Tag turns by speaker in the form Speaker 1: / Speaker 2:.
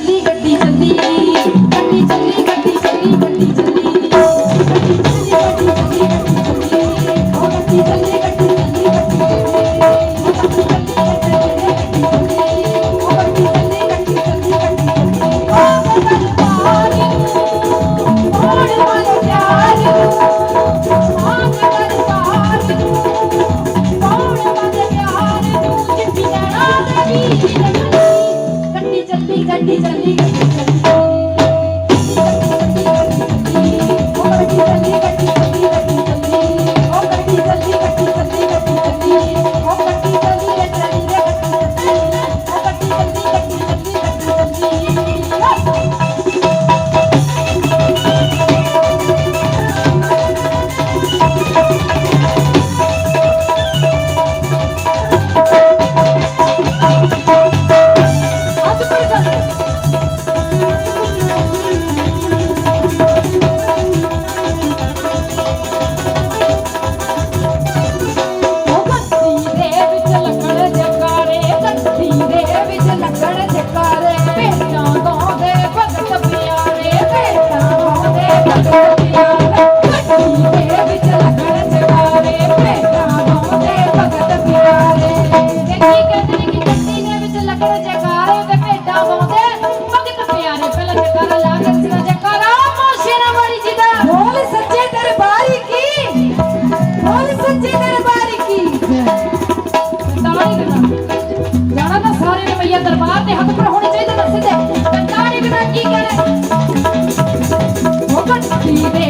Speaker 1: ਗੱਡੀ ਗੱਡੀ ਚੱਲੀ Thank you. ਜਾਣਾ ਤਾਂ ਸਾਰੇ ਰੁਪਈਆ ਦਰਬਾਰ ਦੇ ਹੱਥ ਪਰ ਹੋਣੇ ਚਾਹੀਦੇ ਤਾਂ ਸਿੱਧੇ Maria.